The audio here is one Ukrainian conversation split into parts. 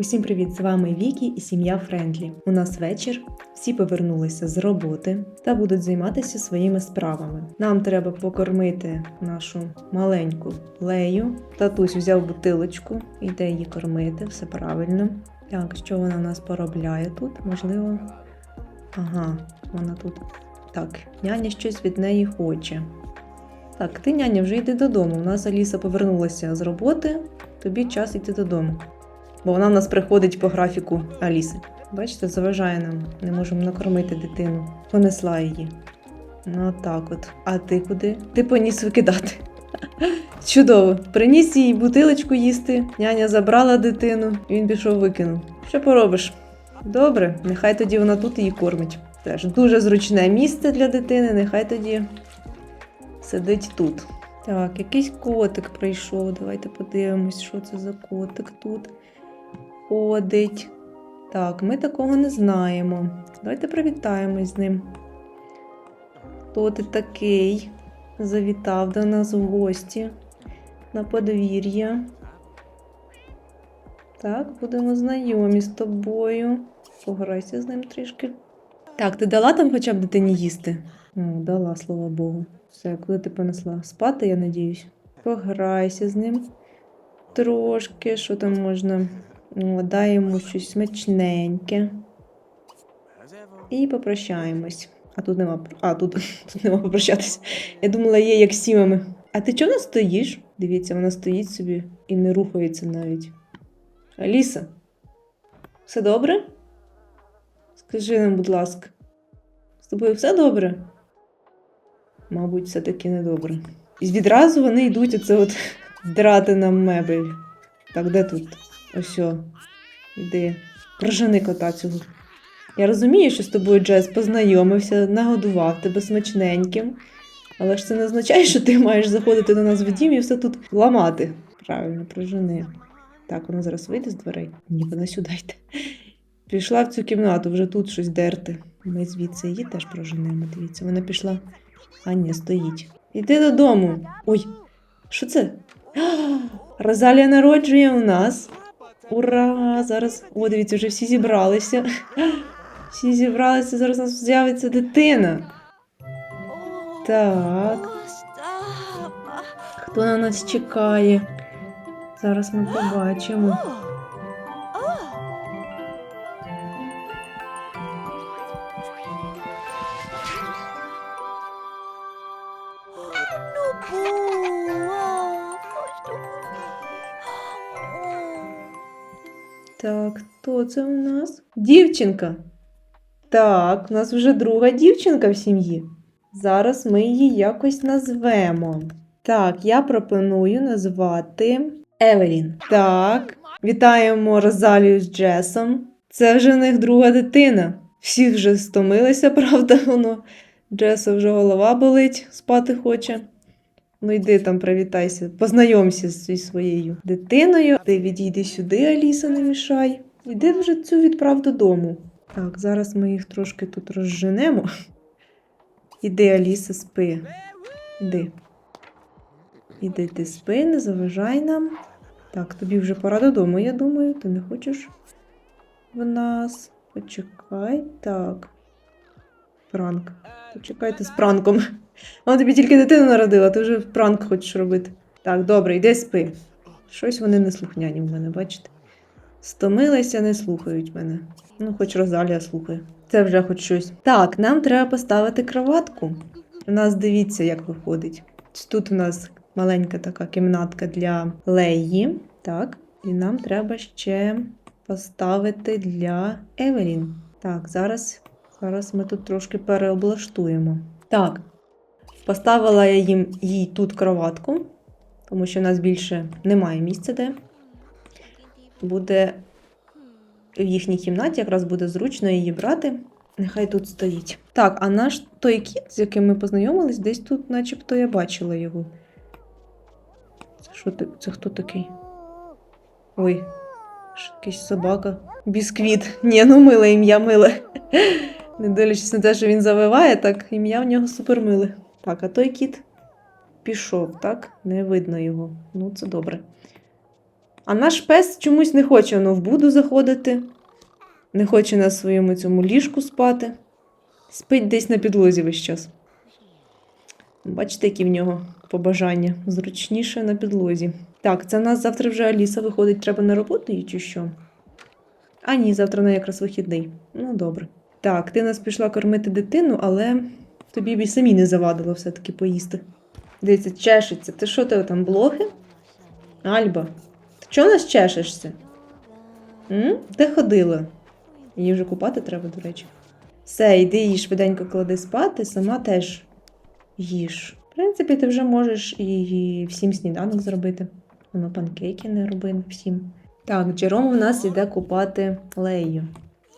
Усім привіт! З вами Вікі і сім'я Френдлі. У нас вечір. Всі повернулися з роботи та будуть займатися своїми справами. Нам треба покормити нашу маленьку лею. Татусь взяв бутилочку, йде її кормити, все правильно. Так, що вона в нас поробляє тут? Можливо. Ага, вона тут. Так, няня щось від неї хоче. Так, ти, няня, вже йди додому. У нас Аліса повернулася з роботи, тобі час йти додому. Бо вона в нас приходить по графіку Аліси. Бачите, заважає нам, не можемо накормити дитину. Понесла її. Ну так от. А ти куди? Ти поніс викидати. Чудово. Приніс їй бутилочку їсти. Няня забрала дитину, він пішов викинув. Що поробиш? Добре, нехай тоді вона тут її кормить. Теж дуже зручне місце для дитини, нехай тоді сидить тут. Так, якийсь котик прийшов. Давайте подивимось, що це за котик тут ходить. Так, ми такого не знаємо. Давайте привітаємось з ним. Хто ти такий? Завітав до нас в гості на подвір'я. Так, будемо знайомі з тобою. Пограйся з ним трішки. Так, ти дала там хоча б дитині їсти? О, дала, слава Богу. Все, куди ти понесла? Спати, я надіюсь. Пограйся з ним. Трошки, що там можна. О, дай йому щось смачненьке. І попрощаємось. А тут нема. А, тут, тут нема попрощатися. Я думала, є як сімами. А ти чого стоїш? Дивіться, вона стоїть собі і не рухається навіть. Аліса, все добре? Скажи нам, будь ласка, з тобою все добре? Мабуть, все-таки не добре. І відразу вони йдуть оце от драти нам мебель. Так, де тут? Ось. Іди. Прожени кота цього. Я розумію, що з тобою Джес познайомився, нагодував тебе смачненьким. Але ж це не означає, що ти маєш заходити до нас в дім і все тут ламати. Правильно, прожени. Так, вона зараз вийде з дверей. Ні, вона сюди йде. Пішла в цю кімнату, вже тут щось дерти. Ми звідси її теж проженемо. Дивіться, вона пішла. А стоїть. Іди додому. Ой, що це? Розалія народжує у нас. Ура! Зараз. О, дивіться, вже всі зібралися. Всі зібралися, зараз у нас з'явиться дитина. Так, хто на нас чекає? Зараз ми побачимо. Так, хто це у нас? Дівчинка. Так, у нас вже друга дівчинка в сім'ї. Зараз ми її якось назвемо. Так, я пропоную назвати Евелін. Так, вітаємо Розалію з Джесом. Це вже в них друга дитина. Всі вже стомилися, правда, воно. Джесу вже голова болить, спати хоче. Ну йди там, привітайся, познайомся зі своєю дитиною. Ти відійди сюди, Аліса, не мішай. Іди вже цю відправ додому. Так, зараз ми їх трошки тут розженемо. Іди, Аліса, спи. Іди. Іди ти спи, не заважай нам. Так, тобі вже пора додому, я думаю. Ти не хочеш в нас. Почекай. Так. Пранк. Почекайте з пранком. Вона тобі тільки дитину народила, ти вже пранк хочеш робити. Так, добре, йди спи. Щось вони не слухняні в мене, бачите? Стомилися, не слухають мене. Ну, хоч Розалія слухає. Це вже хоч щось. Так, нам треба поставити кроватку. У нас дивіться, як виходить. Тут у нас маленька така кімнатка для Леї. Так, і нам треба ще поставити для Евелін. Так, зараз, зараз ми тут трошки переоблаштуємо. Так, поставила я їм їй тут кроватку, тому що в нас більше немає місця, де буде в їхній кімнаті, якраз буде зручно її брати. Нехай тут стоїть. Так, а наш той кіт, з яким ми познайомились, десь тут, начебто, я бачила його. Це що? Це хто такий? Ой, якийсь собака. Бісквіт. Ні, ну миле ім'я миле. Не дивлячись на те, що він завиває, так ім'я в нього супермиле. Так, а той кіт пішов, так? Не видно його. Ну, це добре. А наш пес чомусь не хоче воно в буду заходити, не хоче на своєму цьому ліжку спати. Спить десь на підлозі весь час. Бачите, які в нього побажання. Зручніше на підлозі. Так, це в нас завтра вже Аліса виходить, треба на роботу їй чи що? А ні, завтра на якраз вихідний. Ну, добре. Так, ти нас пішла кормити дитину, але тобі б і самі не завадило все-таки поїсти. Дивіться, чешеться. Ти що тебе там, блохи? Альба, ти чого нас чешешся? М? Де ходила? Її вже купати треба, до речі. Все, йди її швиденько клади спати, сама теж їж. В принципі, ти вже можеш і всім сніданок зробити. Воно панкейки не роби всім. Так, Джером у нас іде купати Лею.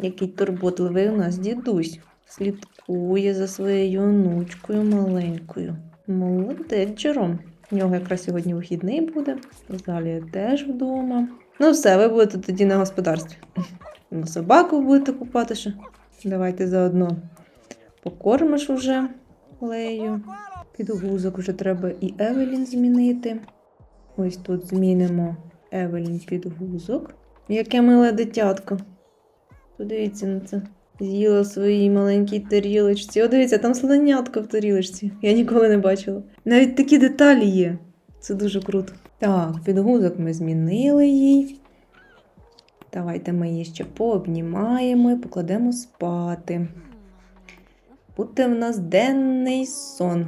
Який турботливий у нас дідусь. Слідкує за своєю онучкою маленькою. Молодець, Джером. У нього якраз сьогодні вихідний буде. Розалія теж вдома. Ну, все, ви будете тоді на господарстві. Ну, собаку будете купати ще. Давайте заодно покормиш уже Лею. Підгузок вже треба і Евелін змінити. Ось тут змінимо Евелін підгузок. Яке миле дитятко. Подивіться на це. З'їла в своїй маленькій тарілочці. О, дивіться, там слонятко в тарілочці. Я ніколи не бачила. Навіть такі деталі є. Це дуже круто. Так, підгузок ми змінили їй. Давайте ми її ще пообнімаємо і покладемо спати. Буде в нас денний сон.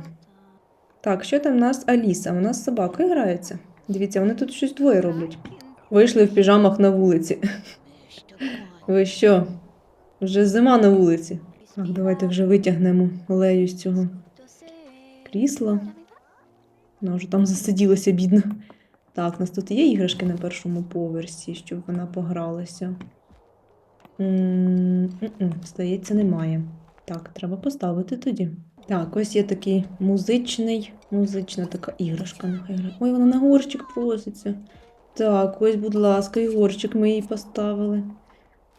Так, що там в нас Аліса? Вона з собакою грається. Дивіться, вони тут щось двоє роблять. Вийшли в піжамах на вулиці. Ви що? Вже зима на вулиці. Так, давайте вже витягнемо Лею з цього крісла. Вона вже там засиділася, бідна. Так, у нас тут є іграшки на першому поверсі, щоб вона погралася. М, Здається, немає. Так, треба поставити тоді. Так, ось є такий музичний, музична така іграшка. Ой, вона на горщик проситься. Так, ось, будь ласка, і горщик ми їй поставили.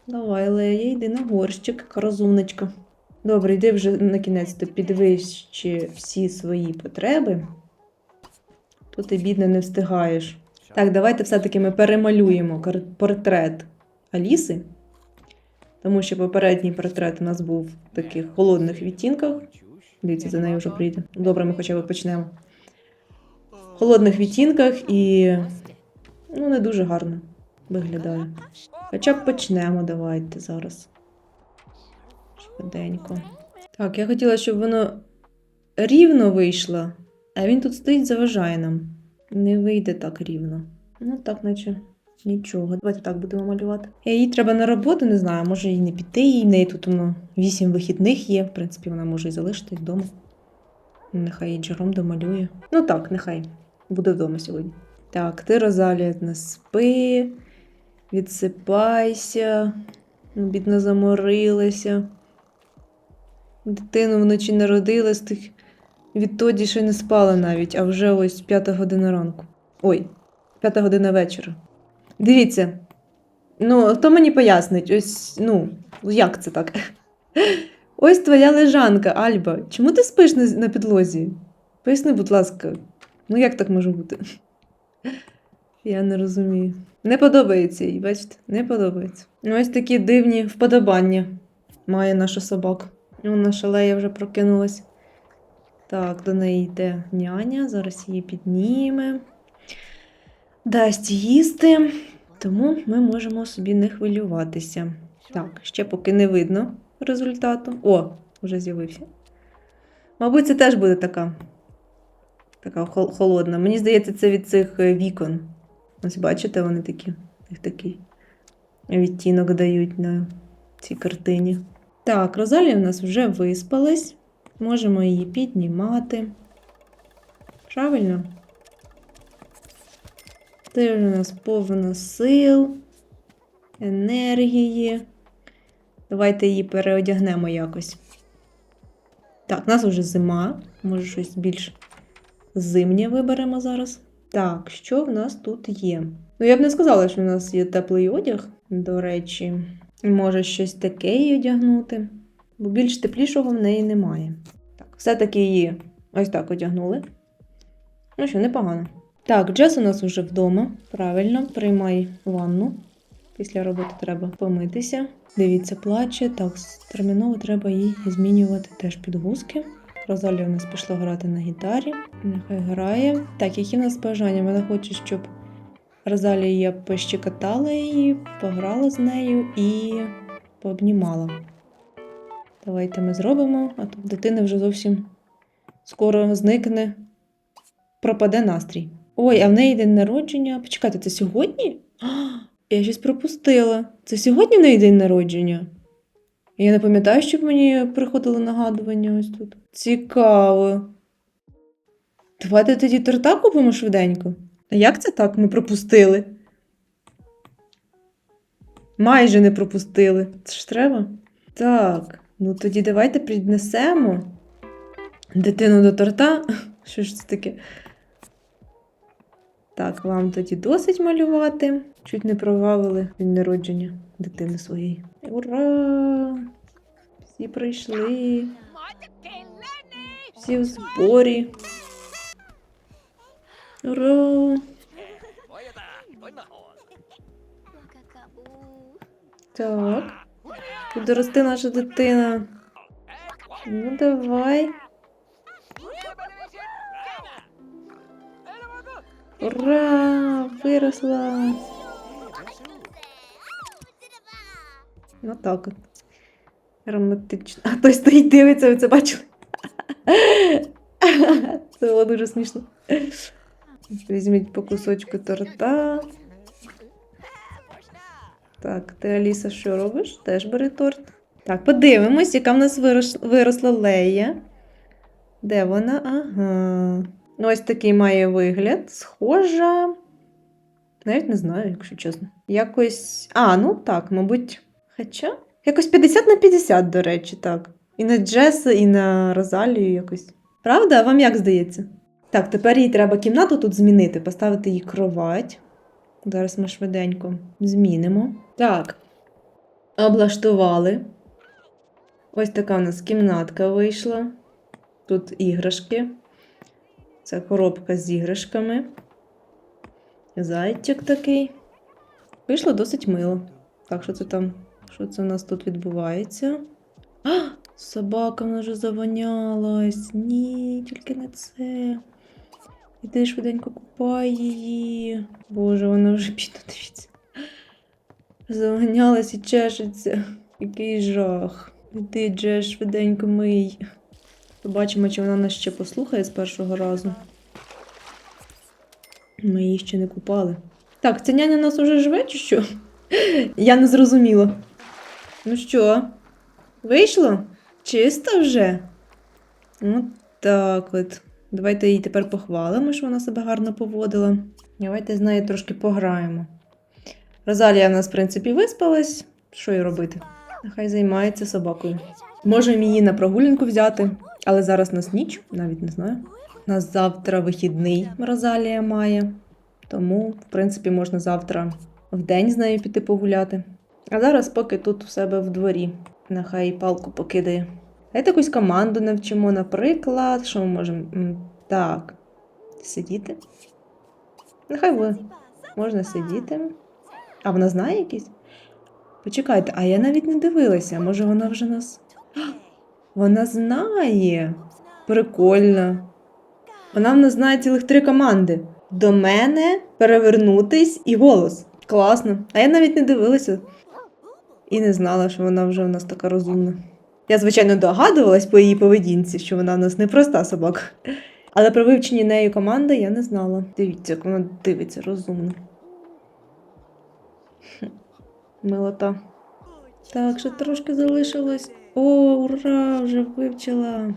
Давай, Лея, йди на горщик, розумничка. Добре, йди вже на кінець то підвищи всі свої потреби. То ти, бідне, не встигаєш. Так, давайте все-таки ми перемалюємо портрет Аліси. Тому що попередній портрет у нас був в таких холодних відтінках. Дивіться, за нею вже прийде. Добре, ми хоча б почнемо. В холодних відтінках і ну, не дуже гарно виглядає. Хоча б почнемо, давайте зараз. Швиденько. Так, я хотіла, щоб воно рівно вийшло, а він тут стоїть, заважає нам. Не вийде так рівно. Ну, так, наче нічого. Давайте так будемо малювати. Їй треба на роботу, не знаю, може їй не піти, їй в неї тут воно вісім вихідних є. В принципі, вона може і залишитись вдома. Нехай її Джером домалює. Ну так, нехай буде вдома сьогодні. Так, ти Розалія не спи, відсипайся, бідно заморилася. Дитину вночі народила, з тих відтоді ще не спала навіть, а вже ось п'ята година ранку. Ой, п'ята година вечора. Дивіться. Ну, хто мені пояснить, ось, ну, як це так? Ось твоя лежанка, Альба. Чому ти спиш на, підлозі? Поясни, будь ласка, ну як так може бути? Я не розумію. Не подобається їй, бачите? Не подобається. Ось такі дивні вподобання має наша собака. О, наша Лея вже прокинулась. Так, до неї йде няня, зараз її підніме. Дасть їсти, тому ми можемо собі не хвилюватися. Так, ще поки не видно результату. О, вже з'явився. Мабуть, це теж буде така. Така холодна. Мені здається, це від цих е, вікон. Ось бачите, вони такі. Їх такий відтінок дають на цій картині. Так, Розалія в нас вже виспалась. Можемо її піднімати. Правильно? Вже у нас повно сил, енергії. Давайте її переодягнемо якось. Так, у нас вже зима. Може, щось більш зимнє виберемо зараз. Так, що в нас тут є? Ну, я б не сказала, що в нас є теплий одяг, до речі. Може, щось таке їй одягнути, бо більш теплішого в неї немає. Так, все-таки її ось так одягнули. Ну що, непогано. Так, Джес у нас вже вдома. Правильно, приймай ванну. Після роботи треба помитися. Дивіться, плаче. Так, терміново треба їй змінювати теж підгузки. Розалія у нас пішла грати на гітарі. Нехай грає. Так, які в нас бажання? Вона хоче, щоб Розалія пощекотала її, пограла з нею і пообнімала. Давайте ми зробимо, а то в дитини вже зовсім скоро зникне, пропаде настрій. Ой, а в неї день народження. Почекайте, це сьогодні? А, я щось пропустила. Це сьогодні в неї день народження? Я не пам'ятаю, щоб мені приходило нагадування ось тут. Цікаво. Давайте тоді торта купимо швиденько. А як це так ми пропустили? Майже не пропустили. Це ж треба? Так, ну тоді давайте піднесемо дитину до торта. Що ж це таке? Так, вам тоді досить малювати. Чуть не провалили день народження дитини своєї. Ура! Всі прийшли. Всі в зборі. Ура! Так. Буде рости наша дитина. Ну, давай. Ура! Виросла. Ну так от. Романтично. А той стоїть дивиться, ви це бачили? Це було дуже смішно. Візьміть по кусочку торта. Так, ти Аліса, що робиш? Теж бери торт. Так, подивимось, яка в нас виросла Лея. Де вона? Ага. Ну, ось такий має вигляд. Схожа. Навіть не знаю, якщо чесно. Якось. А, ну так, мабуть. Хоча. Якось 50 на 50, до речі, так. І на Джеса, і на Розалію якось. Правда? Вам як здається? Так, тепер їй треба кімнату тут змінити, поставити їй кровать. Зараз ми швиденько змінимо. Так. Облаштували. Ось така у нас кімнатка вийшла. Тут іграшки. Це коробка з іграшками. Зайчик такий. Вийшло досить мило. Так, що це там? Що це у нас тут відбувається? А! Собака вона вже завонялась. Ні, тільки не це. Іди швиденько купай її. Боже, вона вже бідна, дивіться. Завонялась і чешеться. Який жах. Іди, Джеш, швиденько мий. Побачимо, чи вона нас ще послухає з першого разу. Ми її ще не купали. Так, ця няня нас уже живе, чи що? Я не зрозуміла. Ну що, вийшло? Чисто вже? Ну, так от. Давайте її тепер похвалимо, що вона себе гарно поводила. Давайте з нею трошки пограємо. Розалія в нас, в принципі, виспалась. Що їй робити? Нехай займається собакою. Можемо її на прогулянку взяти, але зараз нас ніч, навіть не знаю. Нас завтра вихідний Розалія має. Тому, в принципі, можна завтра в день з нею піти погуляти. А зараз поки тут у себе в дворі. Нехай палку покидає. Давайте якусь команду навчимо, наприклад, що ми можемо. Так. Сидіти. Нехай ви. Можна сидіти. А вона знає якісь? Почекайте, а я навіть не дивилася. Може, вона вже нас. Вона знає. Прикольно. Вона в нас знає цілих три команди: до мене, перевернутись і голос. Класно. А я навіть не дивилася і не знала, що вона вже у нас така розумна. Я, звичайно, догадувалась по її поведінці, що вона у нас не проста собака. Але про вивчені нею команди я не знала. Дивіться, як вона дивиться розумно. Милота. Так, ще трошки залишилось. О, ура! Вже вивчила.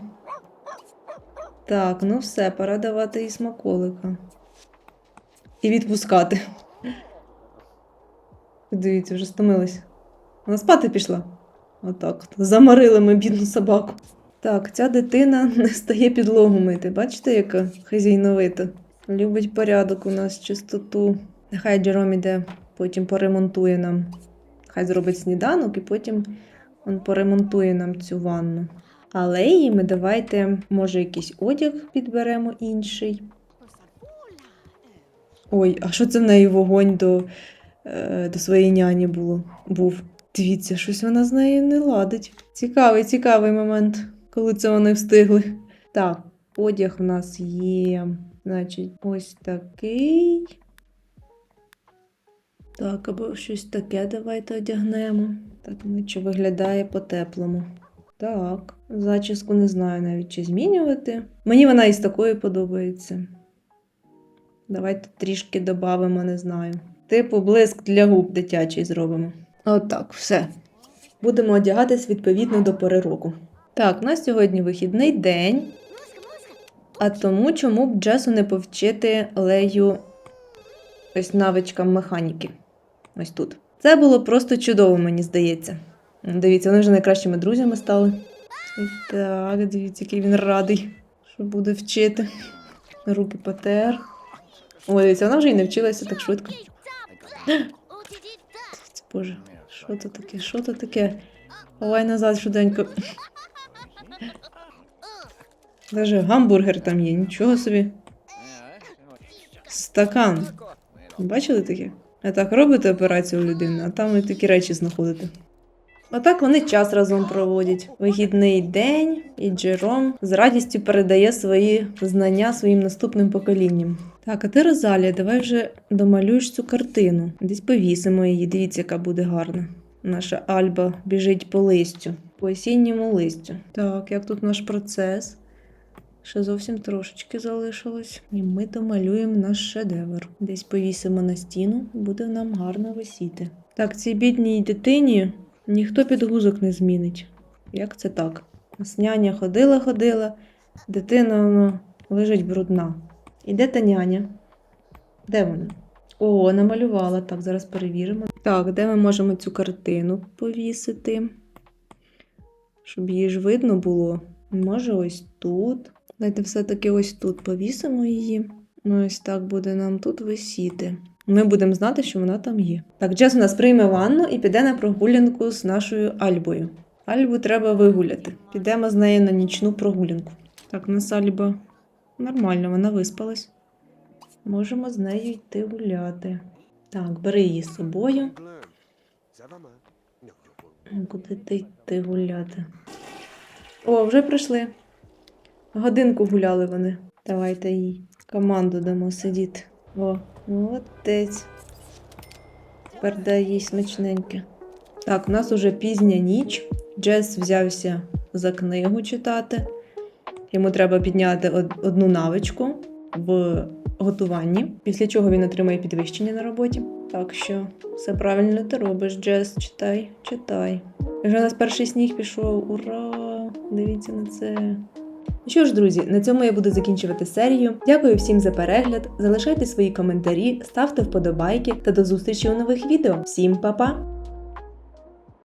Так, ну все, пора давати їй смаколика. І відпускати. Дивіться, вже стомилась. Вона спати пішла. Отак. от. Замарили ми бідну собаку. Так, ця дитина не стає підлогу мити. Бачите, яка хазяйновита? Любить порядок у нас, чистоту. Нехай Джером іде, потім поремонтує нам. Хай зробить сніданок і потім він поремонтує нам цю ванну. Але її ми давайте, може, якийсь одяг підберемо інший. Ой, а що це в неї вогонь до, е, до своєї няні було? був? Дивіться, щось вона з нею не ладить. Цікавий, цікавий момент, коли це вони встигли. Так, одяг у нас є. Значить, ось такий. Так, або щось таке давайте одягнемо. Так, наче виглядає по-теплому. Так, зачіску не знаю навіть чи змінювати. Мені вона із такою подобається. Давайте трішки додамо, не знаю. Типу блиск для губ дитячий зробимо. Отак, все. Будемо одягатись відповідно до пори року. Так, у нас сьогодні вихідний день. А тому чому б Джесу не повчити Лею ось навичкам механіки? Ось тут. Це було просто чудово, мені здається. Дивіться, вони вже найкращими друзями стали. Так, дивіться, який він радий, що буде вчити. Руки потер. О, дивіться, вона вже й не вчилася так швидко. Боже, що то таке? Що то таке? Давай назад швиденько. Даже гамбургер там є, нічого собі. Стакан. Бачили таке? А так робите операцію у людини, а там ви такі речі знаходите. Отак вони час разом проводять. Вихідний день, і Джером з радістю передає свої знання своїм наступним поколінням. Так, а ти, Розалія, давай вже домалюєш цю картину. Десь повісимо її, дивіться, яка буде гарна. Наша Альба біжить по листю, по осінньому листю. Так, як тут наш процес? Ще зовсім трошечки залишилось. І ми домалюємо наш шедевр. Десь повісимо на стіну, буде нам гарно висіти. Так, цій бідній дитині ніхто підгузок не змінить. Як це так? Няня ходила, ходила, дитина воно лежить брудна. І де та няня? Де вона? О, намалювала. Так, зараз перевіримо. Так, де ми можемо цю картину повісити? Щоб її ж видно було. Може, ось тут. Давайте все-таки ось тут повісимо її. Ну, ось так буде нам тут висіти. Ми будемо знати, що вона там є. Так, Джес у нас прийме ванну і піде на прогулянку з нашою Альбою. Альбу треба вигуляти. Підемо з нею на нічну прогулянку. Так, у нас Альба нормально, вона виспалась. Можемо з нею йти гуляти. Так, бери її з собою. Куди ти йти гуляти? О, вже прийшли. Годинку гуляли вони. Давайте їй команду дамо сидіти. О, молодець. Тепер дай їй смачненьке. Так, у нас уже пізня ніч. Джес взявся за книгу читати. Йому треба підняти одну навичку в готуванні, після чого він отримає підвищення на роботі. Так що все правильно ти робиш, Джес. Читай, читай. І вже у нас перший сніг пішов. Ура! Дивіться на це. Що ж, друзі, на цьому я буду закінчувати серію. Дякую всім за перегляд. Залишайте свої коментарі, ставте вподобайки та до зустрічі у нових відео. Всім па-па!